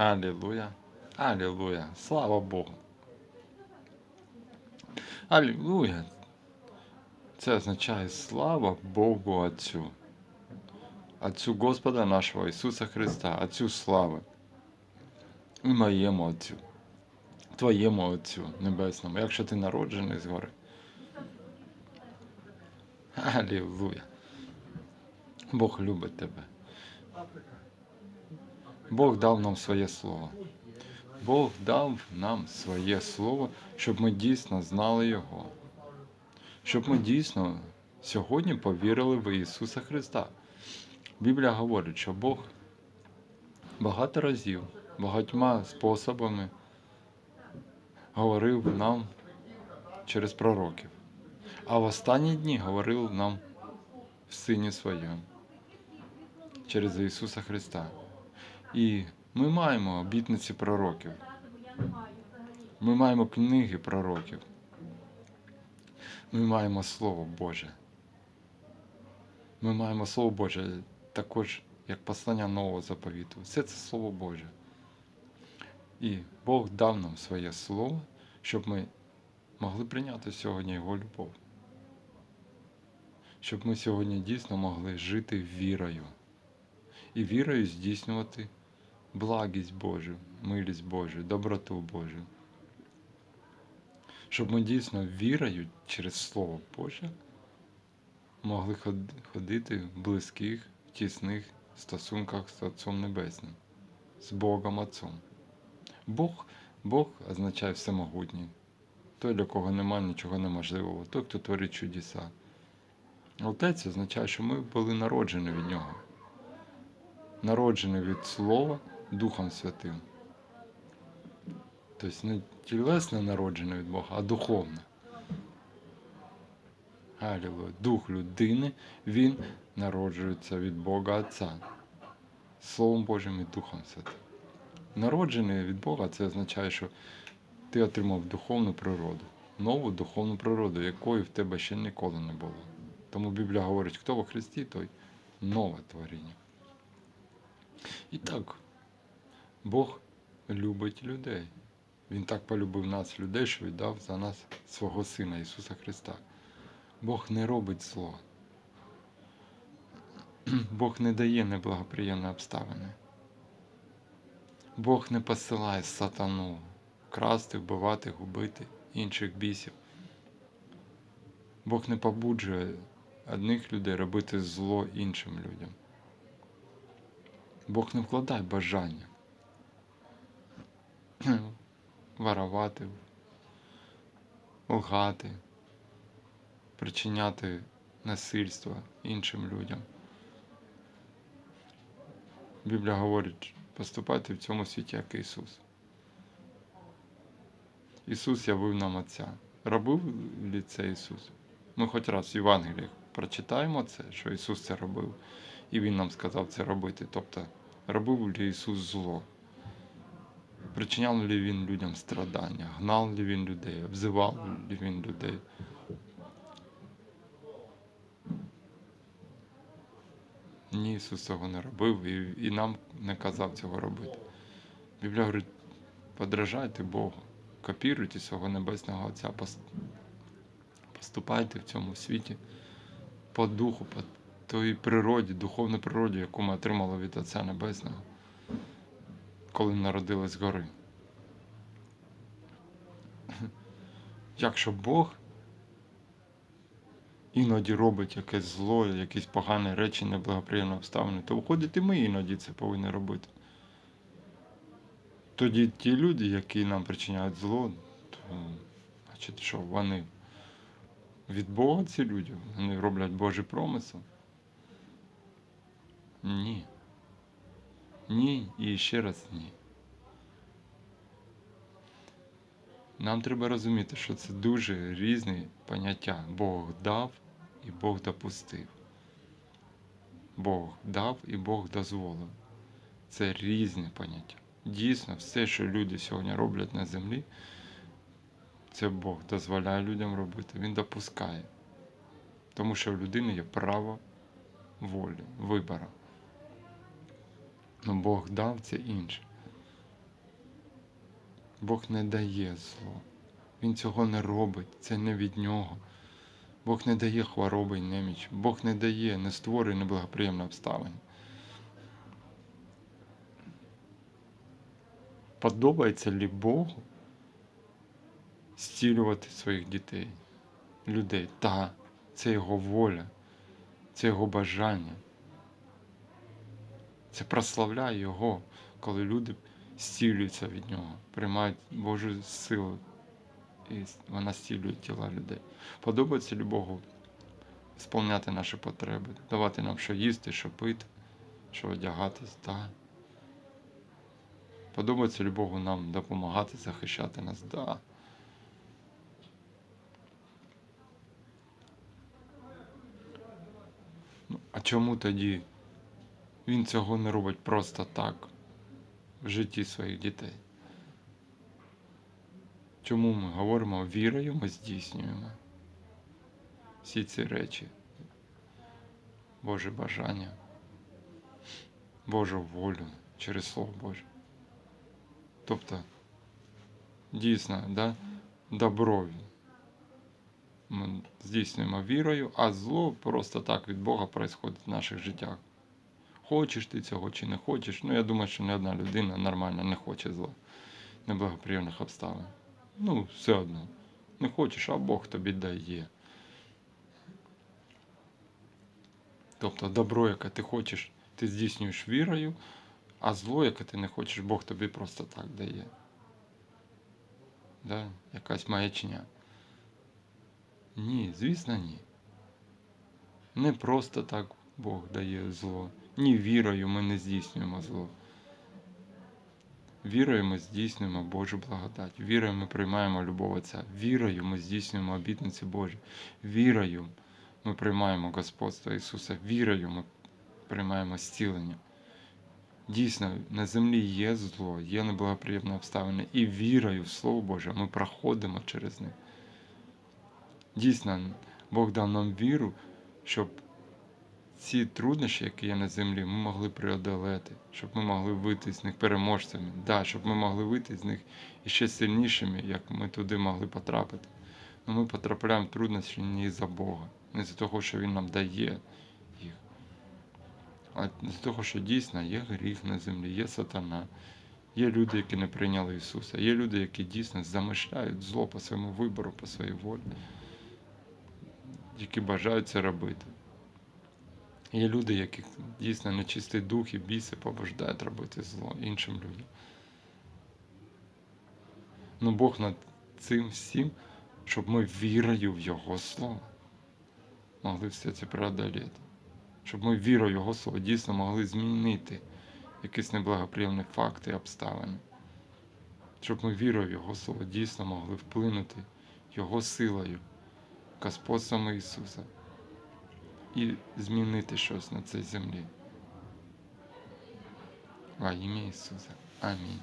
Алілуя. Алілуя. Слава Богу. Алілуя. Це означає слава Богу Отцю. Отцю Господа нашого Ісуса Христа, Отцю слави. І моєму Отцю. Твоєму Отцю Небесному, якщо ти народжений згори. Алілуя. Бог любить тебе. Бог дав нам своє слово. Бог дав нам своє слово, щоб ми дійсно знали Його. Щоб ми дійсно сьогодні повірили в Ісуса Христа. Біблія говорить, що Бог багато разів, багатьма способами говорив нам через пророків. А в останні дні говорив нам в Сині Своєму через Ісуса Христа. І ми маємо обітниці пророків. Ми маємо книги пророків. Ми маємо Слово Боже. Ми маємо Слово Боже також як послання нового заповіту. Все це Слово Боже. І Бог дав нам своє Слово, щоб ми могли прийняти сьогодні Його любов. Щоб ми сьогодні дійсно могли жити вірою. І вірою здійснювати благість Божу, милість Божу, доброту Божу. Щоб ми дійсно вірою через Слово Боже могли ходити в близьких, тісних стосунках з Отцом Небесним, з Богом Отцом. Бог, Бог означає всемогутній. Той, для кого немає нічого неможливого, той, хто творить чудеса. Отець означає, що ми були народжені від нього народжений від Слова Духом Святим. Тобто не тілесно народжений від Бога, а духовно. Алілуя. Дух людини, він народжується від Бога Отця. Словом Божим і Духом Святим. Народжений від Бога це означає, що ти отримав духовну природу, нову духовну природу, якої в тебе ще ніколи не було. Тому Біблія говорить, хто во Христі, той нове творіння. І так, Бог любить людей. Він так полюбив нас, людей, що віддав за нас свого Сина Ісуса Христа. Бог не робить зло. Бог не дає неблагоприємні обставини. Бог не посилає сатану красти, вбивати, губити інших бісів. Бог не побуджує одних людей робити зло іншим людям. Бог не вкладає бажання воровати, лгати, причиняти насильство іншим людям. Біблія говорить, поступайте в цьому світі, як Ісус. Ісус явив нам Отця. Робив ли це Ісус? Ми хоч раз в Євангеліях прочитаємо це, що Ісус це робив, і Він нам сказав це робити. Тобто, робив ли Ісус зло? Причиняв ли Він людям страдання? Гнав ли Він людей? Обзивав ли Він людей? Ні, Ісус цього не робив і, і нам не казав цього робити. Біблія говорить, подражайте Богу, копіруйте свого Небесного Отця, поступайте в цьому світі по духу, по той природі, духовній природі, яку ми отримали від Отця Небесного, коли народились згори. Якщо Бог іноді робить якесь зло, якісь погані речі, неблагоприємні обставини, то виходить і ми іноді це повинні робити. Тоді ті люди, які нам причиняють зло, то значить, що вони від Бога ці люди, вони роблять Божий промисел. Ні. Ні і ще раз ні. Нам треба розуміти, що це дуже різні поняття. Бог дав і Бог допустив. Бог дав і Бог дозволив. Це різні поняття. Дійсно, все, що люди сьогодні роблять на землі, це Бог дозволяє людям робити. Він допускає. Тому що в людини є право волі, вибору. Ну Бог дав це інше. Бог не дає зло. Він цього не робить, це не від нього. Бог не дає хвороби і неміч. Бог не дає, не створює неблагоприємне обставини. Подобається ли Богу зцілювати своїх дітей, людей? Та, це його воля, це його бажання. Це прославляє його, коли люди зцілюються від нього, приймають Божу силу, і вона зцілює тіла людей. Подобається ли Богу сповняти наші потреби, давати нам що їсти, що пити, що одягатись, так. Подобається ли Богу нам допомагати, захищати нас? Да. Ну, а чому тоді він цього не робить просто так в житті своїх дітей? Чому ми говоримо вірою, ми здійснюємо всі ці речі, Боже бажання, Божу волю через Слово Боже. Тобто, дійсно, да, добро ми здійснюємо вірою, а зло просто так від Бога происходить в наших життях. Хочеш ти цього чи не хочеш. Ну, я думаю, що ні одна людина нормально не хоче зла, неблагоприємних обставин. Ну, все одно. Не хочеш, а Бог тобі дає. Тобто добро, яке ти хочеш, ти здійснюєш вірою, а зло, яке ти не хочеш, Бог тобі просто так дає. Да? Якась маячня. Ні, звісно, ні. Не просто так Бог дає зло. Ні вірою ми не здійснюємо зло. Вірою ми здійснюємо Божу благодать. Вірою ми приймаємо любов Отця. Вірою ми здійснюємо обітниці Божі. Вірою ми приймаємо Господство Ісуса. Вірою ми приймаємо зцілення. Дійсно, на землі є зло, є неблагоприємні обставини, і вірою в Слово Боже ми проходимо через них. Дійсно, Бог дав нам віру, щоб ці труднощі, які є на землі, ми могли преодолeti, щоб ми могли вийти з них переможцями, да, щоб ми могли вийти з них іще сильнішими, як ми туди могли потрапити. Но ми потрапляємо в труднощі не із-за Бога, не з-за того, що Він нам дає їх. А з того, що дійсно є гріх на землі, є сатана, є люди, які не прийняли Ісуса, є люди, які дійсно замишляють зло по своєму вибору, по своїй волі, які бажають це робити. Є люди, яких дійсно нечистий дух і біси побуждають робити зло іншим людям. Ну Бог над цим всім, щоб ми вірою в Його Слово могли все це преодоліти. Щоб ми вірою в Його Слово дійсно могли змінити якісь неблагоприємні факти обставини. Щоб ми вірою в Його Слово дійсно могли вплинути Його силою, Господством Ісуса і змінити щось на цій землі. Во ім'я Ісуса. Амінь.